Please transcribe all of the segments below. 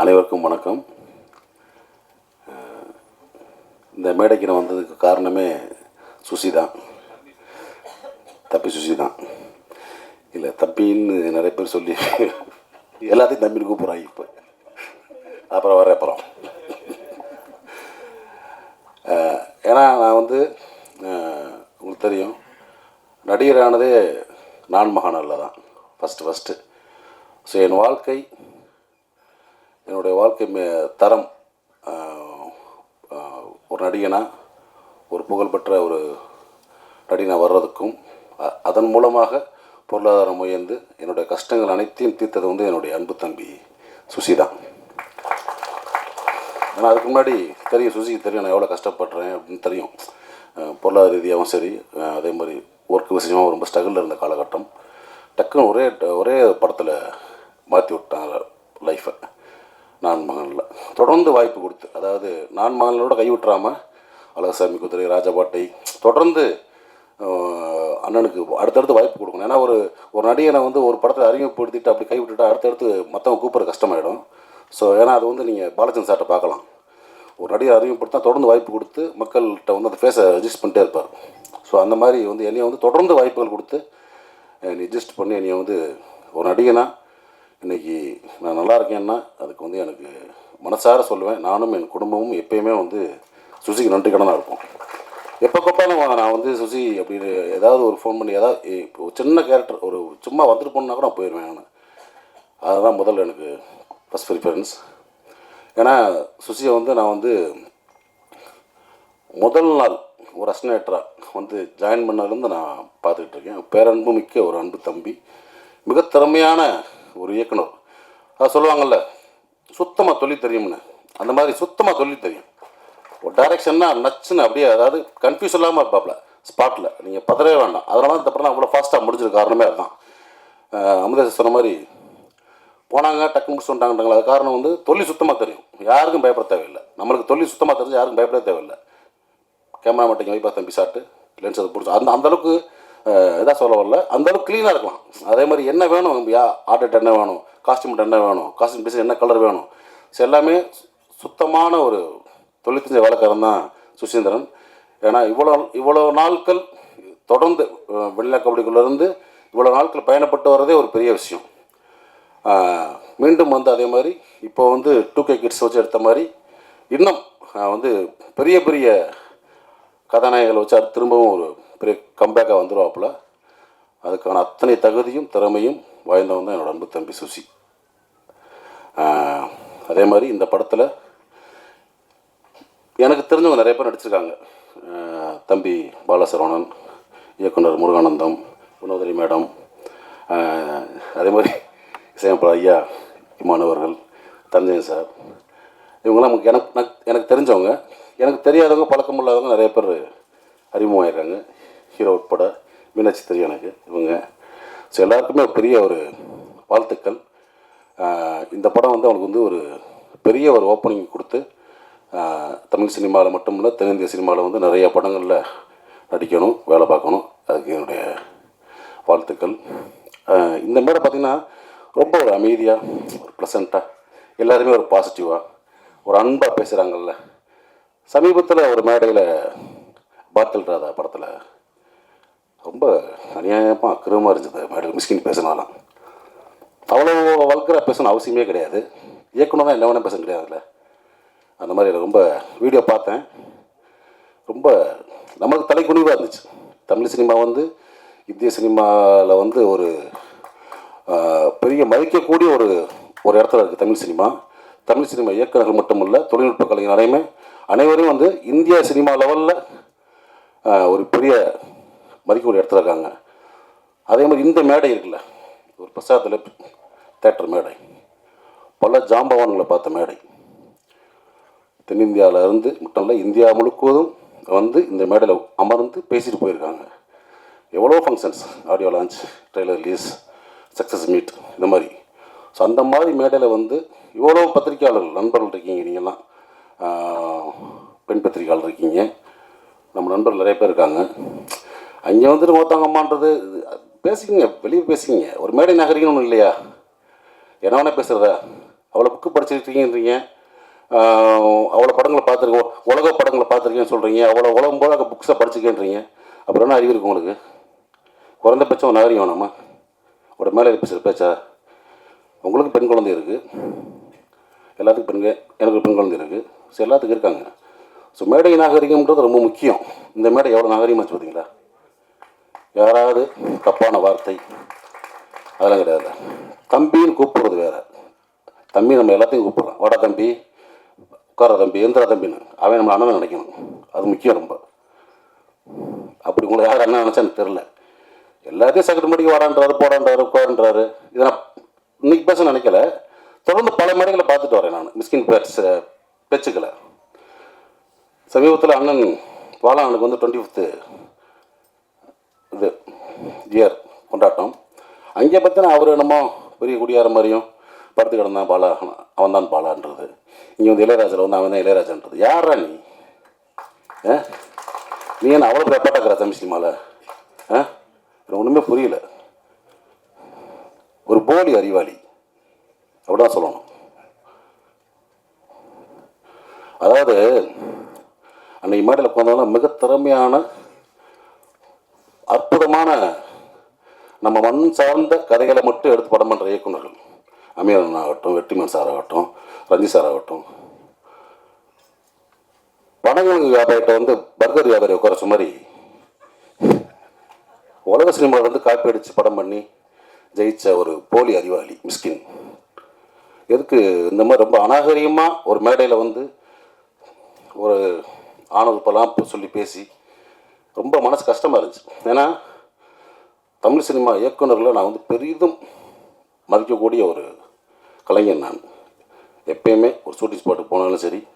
அனைவருக்கும் வணக்கம். இந்த மேடைக்கு நான் வந்ததுக்கு காரணமே சுசி தான் தப்பி சுசி தான் இல்லை தப்பின்னு நிறைய பேர் சொல்லி எல்லாத்தையும் தம்பின்னு கூப்பிட்றாங்க இப்போ. அப்புறம் வர அப்புறம். ஏன்னா நான் வந்து உங்களுக்கு தெரியும் நடிகரானதே நான் மகானில் தான் ஃபஸ்ட்டு ஃபஸ்ட்டு ஸோ என் வாழ்க்கை என்னுடைய வாழ்க்கை மே தரம் ஒரு நடிகனாக ஒரு புகழ்பெற்ற ஒரு நடிகனாக வர்றதுக்கும் அதன் மூலமாக பொருளாதாரம் உயர்ந்து என்னுடைய கஷ்டங்கள் அனைத்தையும் தீர்த்தது வந்து என்னுடைய அன்பு தம்பி சுசி தான். ஏன்னா அதுக்கு முன்னாடி தெரியும் சுசிக்கு தெரியும் நான் எவ்வளோ கஷ்டப்படுறேன் அப்படின்னு தெரியும். பொருளாதார ரீதியாகவும் சரி அதே மாதிரி ஒர்க் விஷயமாகவும் ரொம்ப ஸ்ட்ரகிளில் இருந்த காலகட்டம். டக்குன்னு ஒரே ஒரே படத்தில் மாற்றி விட்டாங்க லைஃப்பை நான் மகனில் தொடர்ந்து வாய்ப்பு கொடுத்து அதாவது நான் மகனோட கை விட்டுறாமல் அழகசாமி குதிரை ராஜபாட்டை தொடர்ந்து அண்ணனுக்கு அடுத்தடுத்து வாய்ப்பு கொடுக்கணும். ஏன்னா ஒரு ஒரு நடிகனை வந்து ஒரு படத்தை அறிமுகப்படுத்திட்டு அப்படி கைவிட்டுட்டு அடுத்தடுத்து மற்றவங்க கூப்பிட கஷ்டமாயிடும். ஸோ ஏன்னா அது வந்து நீங்கள் பாலச்சந்திர சார்ட்டை பார்க்கலாம். ஒரு நடிகை அறிமுகப்படுத்தா தொடர்ந்து வாய்ப்பு கொடுத்து மக்கள்கிட்ட வந்து அந்த ஃபேஸை ரெஜிஸ்ட் பண்ணிட்டே இருப்பார். ஸோ அந்த மாதிரி வந்து என்னையை வந்து தொடர்ந்து வாய்ப்புகள் கொடுத்து என்னை பண்ணி என்னையை வந்து ஒரு நடிகனா இன்னைக்கு நான் நல்லா இருக்கேன்னா அதுக்கு வந்து எனக்கு மனசார சொல்லுவேன். நானும் என் குடும்பமும் எப்பயுமே வந்து சுசிக்கு நன்றி கடனாக இருப்போம் எப்போ கூப்பிட்டாலும் நான் வந்து சுசி அப்படின்னு ஏதாவது ஒரு ஃபோன் பண்ணி ஏதாவது இப்போ ஒரு சின்ன கேரக்டர் ஒரு சும்மா வந்துட்டு போனா கூட நான் போயிடுவேன் நான். அதுதான் முதல்ல எனக்கு ஃபஸ்ட் ப்ரிஃபரன்ஸ் ஏன்னா சுசியை வந்து நான் வந்து முதல் நாள் ஒரு அஸ்னேட்டராக வந்து ஜாயின் பண்ணதுலேருந்து நான் பார்த்துக்கிட்டு இருக்கேன். பேரன்பு மிக்க ஒரு அன்பு தம்பி. மிக திறமையான ஒரு இயக்குனர். அதை சொல்லுவாங்கல்ல சுத்தமாக தொழில் தெரியும்னு. அந்த மாதிரி சுத்தமாக தொழில் தெரியும். ஒரு டைரக்ஷன்னா நச்சுன்னு அப்படியே அதாவது கன்ஃபியூஸ் இல்லாமல் இருப்பாப்ல ஸ்பாட்டில் நீங்கள் பதறவே வேண்டாம். அதனால தான் தப்புனா அவ்வளோ ஃபாஸ்ட்டாக முடிஞ்சிருக்க காரணமே அதுதான். அமிர்தேச சொன்ன மாதிரி போனாங்க டக்குன்னு முடிச்சு வந்துட்டாங்கன்றாங்களா? அது காரணம் வந்து தொழில் சுத்தமாக தெரியும். யாருக்கும் பயப்பட தேவையில்லை. நம்மளுக்கு தொழில் சுத்தமாக தெரிஞ்சு யாருக்கும் பயப்பட தேவையில்லை. கேமரா மட்டும் வைப்பா தம்பி ஷாட்டு லென்ஸ் அதை பிடிச்சி அந்த அந்த அளவுக்கு இதாக சொல்ல வரல. அந்த அளவுக்கு க்ளீனாக இருக்கலாம். அதே மாதிரி என்ன வேணும். யா ஆர்டர் என்ன வேணும். காஸ்டியூம் என்ன வேணும். காஸ்டியூம் டிசைன் என்ன கலர் வேணும்? ஸோ எல்லாமே சுத்தமான ஒரு தொழில் தெரிஞ்ச வேலைக்காரன் தான் சுசீந்திரன். ஏன்னா இவ்வளோ இவ்வளோ நாட்கள் தொடர்ந்து அஹ், வெள்ளை கபடிக்குள்ளேருந்து இவ்வளோ நாட்கள் பயணப்பட்டு வரதே ஒரு பெரிய விஷயம். மீண்டும் வந்து அதே மாதிரி இப்போ வந்து டூ கே கிட்ஸ் வச்சு எடுத்த மாதிரி இன்னும் வந்து பெரிய பெரிய கதாநாயகங்களை வச்சு அது திரும்பவும் ஒரு பெரிய கம்பேக்காக வந்துடுவாப்புல அதுக்கான அத்தனை தகுதியும் திறமையும் வாய்ந்தவன் தான் என்னோட அன்பு தம்பி சுசி. அதே மாதிரி இந்த படத்தில் எனக்கு தெரிஞ்சவங்க நிறைய பேர் நடிச்சிருக்காங்க. தம்பி பாலசரவணன் இயக்குனர் முருகானந்தம் குணோதரி மேடம் அதே மாதிரி இசையமைப்பாளர் ஐயா இமானவர்கள் தஞ்சையன் சார். இவங்கெல்லாம் எனக்கு எனக்கு- எனக்கு தெரிஞ்சவங்க. எனக்கு தெரியாதவங்க பழக்கம் இல்லாதவங்க நிறைய பேர் அறிமுகமாயிருக்காங்க. ஹீரோ உட்பட மீனாட்சி தெரியும் எனக்கு. இவங்க. ஸோ எல்லாருக்குமே ஒரு பெரிய ஒரு வாழ்த்துக்கள். இந்த படம் வந்து அவனுக்கு வந்து ஒரு பெரிய ஒரு ஓப்பனிங் கொடுத்து தமிழ் சினிமாவில் மட்டும் இல்லை தென்னிந்திய சினிமாவில் வந்து நிறைய படங்களில் நடிக்கணும் வேலை பார்க்கணும். அதுக்கு என்னுடைய வாழ்த்துக்கள். இந்த மேடை பார்த்திங்கன்னா ரொம்ப ஒரு அமைதியாக ஒரு ப்ளசண்ட்டாக எல்லாருமே ஒரு பாசிட்டிவாக ஒரு அன்பாக பேசுகிறாங்கல்ல சமீபத்தில் ஒரு மேடையில் பாத்தல் ராதா படத்தில் ரொம்ப அநியாயமாக அக்கிரமாக இருந்தது மேடம் மிஸ்கின் பேசினாலாம் அவ்வளோ வல்கராக பேசணும் அவசியமே கிடையாது. இயக்குனர் தான் என்ன வேணால் பேச கிடையாதுல்ல. அந்த மாதிரி ரொம்ப வீடியோ பார்த்தேன். ரொம்ப நமக்கு தலைக்குனிவாக இருந்துச்சு. தமிழ் சினிமா வந்து இந்திய சினிமாவில் வந்து ஒரு பெரிய மதிக்கக்கூடிய ஒரு ஒரு இடத்துல இருக்குது தமிழ் சினிமா. தமிழ் சினிமா இயக்குநர்கள் மட்டும் இல்லை தொழில்நுட்ப கலைஞர் அனைவருமே அனைவரும் வந்து இந்திய சினிமா லெவலில் ஒரு பெரிய மதிக்கக்கூடிய இடத்துல இருக்காங்க. அதே மாதிரி இந்த மேடை இருக்குல்ல ஒரு பிரசாதத்தில் தேட்டர் மேடை. பல ஜாம்பவான்களை பார்த்த மேடை. தென்னிந்தியாவில் இருந்து மட்டும் இல்லை இந்தியா முழுக்குவதும் வந்து இந்த மேடையில் அமர்ந்து பேசிட்டு போயிருக்காங்க. எவ்வளோ functions audio launch trailer release success meet இந்த மாதிரி. ஸோ அந்த மாதிரி மேடையில் வந்து இவ்வளோ பத்திரிக்கையாளர்கள் நண்பர்கள் இருக்கீங்க நீங்கள்லாம் பெண் பத்திரிகையாளர் இருக்கீங்க. நம்ம நண்பர்கள் நிறைய பேர் இருக்காங்க. அங்கே வந்துட்டு மொத்தவங்க அம்மான்றது பேசிக்கிங்க வெளியே பேசிக்கிங்க. ஒரு மேடை நகரிக்கணும் ஒன்றும் இல்லையா? என்ன வேணால் பேசுகிறதா அவ்வளோ புக்கு படிச்சிருக்கீங்கன்றீங்க. அவ்வளோ படங்களை பார்த்துருக்கோம் உலக படங்களை பார்த்துருக்கேன்னு சொல்கிறீங்க அவ்வளோ உலகம் போல புக்ஸை படிச்சிருக்கேன்றீங்க. அப்புறம் என்ன அறிவு இருக்கு உங்களுக்கு? குறைந்தபட்சம் நகரியம் வேணாமா? உட மேலே பேசுகிற பேச்சா? உங்களுக்கு பெண் குழந்தை இருக்குது எல்லாத்துக்கும் பெண்கள் எனக்கு பெண் குழந்தை இருக்குது ஸோ எல்லாத்துக்கும் இருக்காங்க. ஸோ மேடை நாகரிகம்ன்றது ரொம்ப முக்கியம். இந்த மேடை எவ்வளோ நாகரிகமாச்சு பார்த்தீங்களா? யாராவது தப்பான வார்த்தை. அதெல்லாம் கிடையாது. தம்பின்னு கூப்பிடுறது வேற. தம்பி நம்ம எல்லாத்தையும் கூப்பிடுறோம் வாடா தம்பி உட்கார தம்பி எந்திரா தம்பின்னு. அவன் நம்ம அண்ணன் நினைக்கணும். அது முக்கியம் ரொம்ப. அப்படி உங்களை யார் அண்ணன் நினச்சான்னு தெரில எல்லாத்தையும் செகண்ட் மடிக்கு வரான்றாரு போடான்றாரு உட்காருன்றாரு. இதை நான் இன்னைக்கு பேச நினைக்கல. தொடர்ந்து பல மேடைகளை பார்த்துட்டு வரேன் நான். மிஸ்கின் பேச்சு பேச்சுக்களை. சமீபத்தில் அண்ணன் பாலானுக்கு வந்து டுவெண்ட்டி ஃபிஃப்த்து இது இயர் கொண்டாட்டம். அங்கே பார்த்தினா அவர் என்னமோ பெரிய குடியார மாதிரியும் படுத்து கிடந்தான் பாலா அவன் தான் பாலான்றது. இங்கே வந்து இளையராஜாவில் வந்து அவன் தான் இளையராஜான்றது. யாரா நீ? ஆ? நீ என்ன அவ்வளோ பேப்பாட்டாக்குற தமிழ் சினிமாவில் ஆ? எனக்கு ஒன்றுமே புரியல. ஒரு போலி அறிவாளி. அப்படிதான் சொல்லணும். அதாவது அன்னைக்கு மேடையில் உட்காந்தவங்க மிக திறமையான அற்புதமான நம்ம மண் சார்ந்த கதைகளை மட்டும் எடுத்து படம் பண்ணுற இயக்குநர்கள். அமீரன் ஆகட்டும் வெற்றிமன் சார் ஆகட்டும் ரஞ்சி சார் ஆகட்டும். படங்களுக்கு வியாபாரிகிட்ட வந்து பர்கர் வியாபாரி உட்கார மாதிரி உலக சினிமாவில் வந்து காப்பி அடித்து படம் பண்ணி ஜெயித்த ஒரு போலி அறிவாளி மிஸ்கின். எதுக்கு இந்த மாதிரி ரொம்ப அநாகரிகமாக ஒரு மேடையில் வந்து ஒரு ஆணவப்பெல்லாம் சொல்லி பேசி ரொம்ப மனசு கஷ்டமாக இருந்துச்சு. ஏன்னா தமிழ் சினிமா இயக்குநரில் நான் வந்து பெரிதும் மதிக்கக்கூடிய ஒரு கலைஞன் நான். எப்பயுமே ஒரு ஷூட்டிங் ஸ்பாட்டுக்கு போனாலும் சரி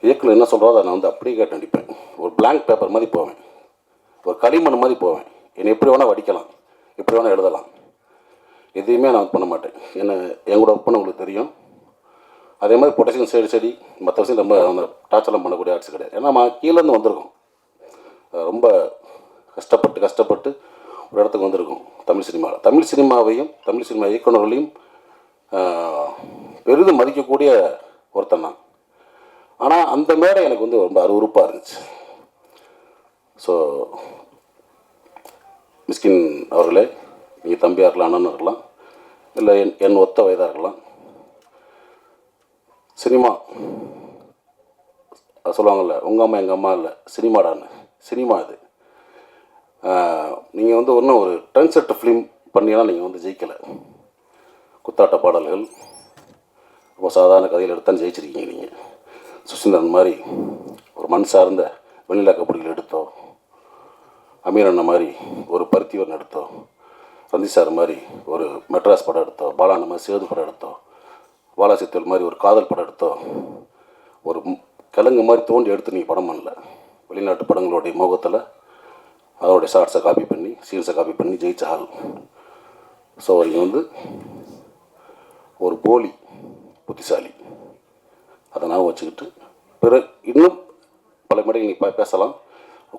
இயக்குனர் என்ன சொல்கிறோ அதை நான் வந்து அப்படியே கேட்டு நடிப்பேன். ஒரு பிளாங்க் பேப்பர் மாதிரி போவேன். ஒரு களிமண் மாதிரி போவேன். என்னை எப்படி வேணால் வடிக்கலாம். எப்படி வேணால் எழுதலாம். எதையுமே நான் பண்ண மாட்டேன். என்ன என் கூட ஒர்க் பண்ண உங்களுக்கு தெரியும். அதே மாதிரி பொட்டேஷன் சைடு சரி மற்ற விஷயம் ரொம்ப அந்த டார்ச்சர்லாம் பண்ணக்கூடிய ஆர்ட்ஸ் கிடையாது. ஏன்னா நம்ம கீழேருந்து வந்திருக்கோம். ரொம்ப கஷ்டப்பட்டு கஷ்டப்பட்டு ஒரு இடத்துக்கு வந்திருக்கும் தமிழ் சினிமாவில் தமிழ் சினிமாவையும் தமிழ் சினிமா இயக்குனர்களையும் பெரிதும் மதிக்கக்கூடிய ஒருத்தன் தான் ஆனால் அந்த மேடை எனக்கு வந்து ரொம்ப அருவருப்பாக இருந்துச்சு. ஸோ மிஸ்கின் அவர்களே நீங்கள் தம்பியாக இருக்கலாம் அண்ணன் இருக்கலாம் இல்லை என் என் ஒத்த வயதாக இருக்கலாம். சினிமா அது சொல்லுவாங்கல்ல உங்கள் அம்மா எங்கள் அம்மா இல்லை சினிமாடான்னு. சினிமா இது. நீங்கள் வந்து ஒன்றும் ஒரு ட்ரெண்ட் செட் ஃபிலிம் பண்ணியெல்லாம் நீங்கள் வந்து ஜெயிக்கலை. குத்தாட்ட பாடல்கள் ரொம்ப சாதாரண கதையில் எடுத்தான் ஜெயிச்சிருக்கீங்க நீங்கள் சுசீந்திரன் மாதிரி ஒரு மண் சார்ந்த வெண்ணிலா கபடிகள் எடுத்தோம் அமீர் அண்ணன் மாதிரி ஒரு பருத்திவன் எடுத்தோம் ரந்தி சார் மாதிரி ஒரு மெட்ராஸ் படம் எடுத்தோம் பாலான மாதிரி சேது படம் எடுத்தோம் பாலாசித்தல் மாதிரி ஒரு காதல் படம் எடுத்தோம் ஒரு கிழங்கு மாதிரி தோண்டி எடுத்து நீங்கள் படம் பண்ணல. வெளிநாட்டு படங்களுடைய முகத்தில் அதோடைய ஷார்ட்ஸை காப்பி பண்ணி சீன்ஸை காப்பி பண்ணி ஜெயிச்ச ஆள். ஸோ நீங்கள் வந்து ஒரு போலி புத்திசாலி. அதை நான் வச்சுக்கிட்டு பிற இன்னும் பல மேடைகள் நீங்கள் பேசலாம்.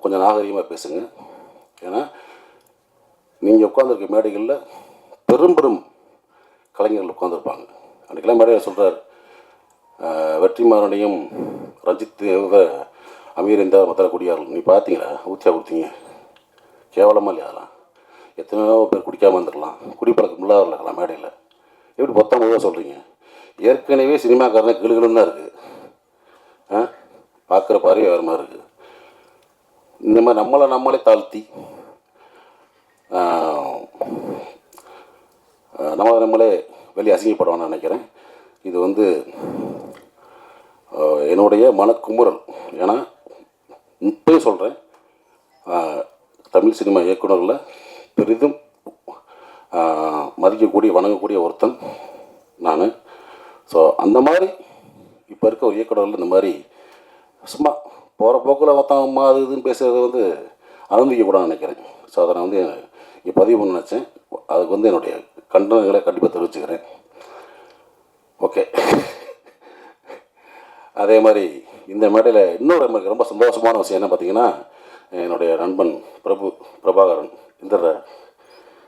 கொஞ்சம் நாகரிகமாக பேசுங்க. ஏன்னா நீங்கள் உட்காந்துருக்க மேடைகளில் பெரும் பெரும் கலைஞர்கள் உட்காந்துருப்பாங்க அன்றைக்கெல்லாம் மேடையில் சொல்கிறார் வெற்றிமாறனையும் ரஞ்சித் அமீர் இந்த மத்திர குடியார்கள் நீ பார்த்தீங்களா ஊற்றியா கொடுத்தீங்க. கேவலமாக இல்லையா அதெல்லாம்? எத்தனையோ பேர் குடிக்காமல் வந்துடலாம் குடிப்பழக்கம் இல்லாத இருக்கலாம் மேடையில். எப்படி பொத்தாம் பொதுவாக சொல்கிறீங்க ஏற்கனவே சினிமாக்காரனே கிளுகிளுன்னு தான் இருக்குது ஆ? பார்க்குற பார்வை வேறு மாதிரி இருக்குது இந்த மாதிரி நம்மளை நம்மளே தாழ்த்தி ஆ, நம்மளை நம்மளே வெளியே அசிங்கப்படுவான்னு நினைக்கிறேன். இது வந்து என்னுடைய மனக்குமுறல். ஏன்னா இப்போயும் சொல்கிறேன் தமிழ் சினிமா இயக்குனர்களில் பெரிதும் மதிக்கக்கூடிய வணங்கக்கூடிய ஒருத்தன் நான். ஸோ அந்த மாதிரி இப்போ இருக்க ஒரு இந்த மாதிரி சும்மா போகிற போக்கில் மொத்தம் அது இதுன்னு பேசுகிறது வந்து அனுமதிக்கக்கூடாதுன்னு நினைக்கிறேன். ஸோ அதை நான் வந்து இங்கே பதிவு பண்ண நினச்சேன். அதுக்கு வந்து என்னுடைய கண்டனங்களை கண்டிப்பாக தெரிவிச்சுக்கிறேன். ஓகே அதே மாதிரி இந்த மேடையில் இன்னொரு எனக்கு ரொம்ப சந்தோஷமான விஷயம் என்ன பார்த்தீங்கன்னா என்னுடைய நண்பன் பிரபு பிரபாகரன் இந்த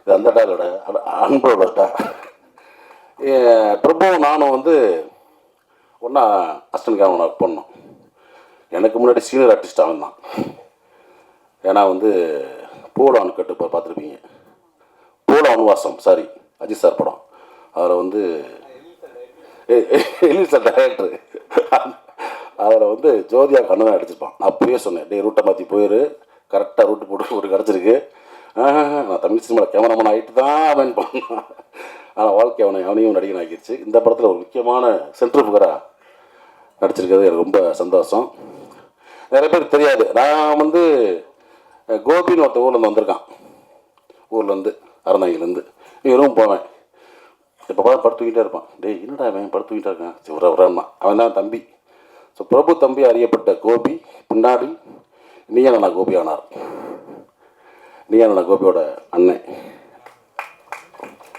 இது அந்த டாலோட அன்போட டா பிரபு நானும் வந்து ஒன்றா அஸ்டன் கேமரா ஒர்க் பண்ணோம். எனக்கு முன்னாடி சீனியர் ஆர்டிஸ்ட் அவன் தான். ஏன்னா வந்து பூலான் கட்டு இப்போ பார்த்துருப்பீங்க. பூல அனுவாசம் சாரி அஜித் சார் படம். அதில் வந்து எலில் சார் அதில் வந்து ஜோதியா கண்ணன் அடிச்சிருப்பான் நான் அப்பயே சொன்னேன் டே ரூட்டை மாற்றி போயிரு. கரெக்டாக ரூட்டு போட்டு ஒரு கிடச்சிருக்கு. நான் தமிழ் சினிமாவில் கேமராமேன் ஆகிட்டு தான் அவன் பண்ணான். ஆனால் வாழ்க்கை அவனை அவனையும் நடிகன் ஆகிடுச்சு இந்த படத்தில் ஒரு முக்கியமான சென்ட்ரல் புகராக நடிச்சிருக்கிறது எனக்கு ரொம்ப சந்தோஷம். நிறைய பேர் தெரியாது. நான் வந்து கோபின்னு ஒருத்த ஊர்லேருந்து வந்திருக்கான். ஊர்லேருந்து அறந்தாங்கிலேருந்து இவரும் போவேன். இப்போ கூட படுத்துக்கிட்டே இருப்பான். டேய் என்னடா அவன் படுத்துக்கிட்டே இருக்கான்? சிவரவரம்மா அவன் தான் தம்பி. ஸோ பிரபு தம்பி அறியப்பட்ட கோபி பின்னாடி நீயானா கோபி ஆனார். நீயானா கோபியோட அண்ணன்.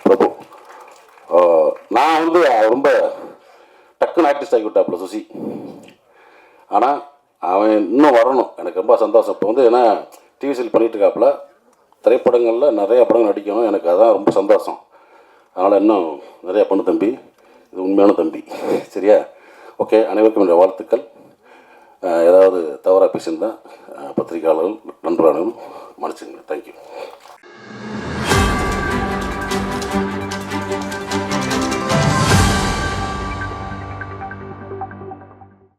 பிரபு. நான் வந்து ரொம்ப டக்குன்னு ஆக்டிஸ்ட் ஆகி விட்டாப்புல சுசி. ஆனால் அவன் இன்னும் வரணும். எனக்கு ரொம்ப சந்தோஷம். இப்போ வந்து ஏன்னா டிவி சீரியல் பண்ணிகிட்டு இருக்காப்புல திரைப்படங்களில் நிறைய படங்கள் நடிக்கணும். எனக்கு அதான் ரொம்ப சந்தோஷம். அதனால் இன்னும் நிறையா பண்ணு தம்பி. இது உண்மையான தம்பி. சரியா? ஓகே அனைவருக்கும் என்னுடைய வாழ்த்துக்கள். ஏதாவது தவறாக பேசியிருந்தால் பத்திரிகையாளர்கள் நண்பர்களும் மன்னிச்சுங்க தேங்க்யூ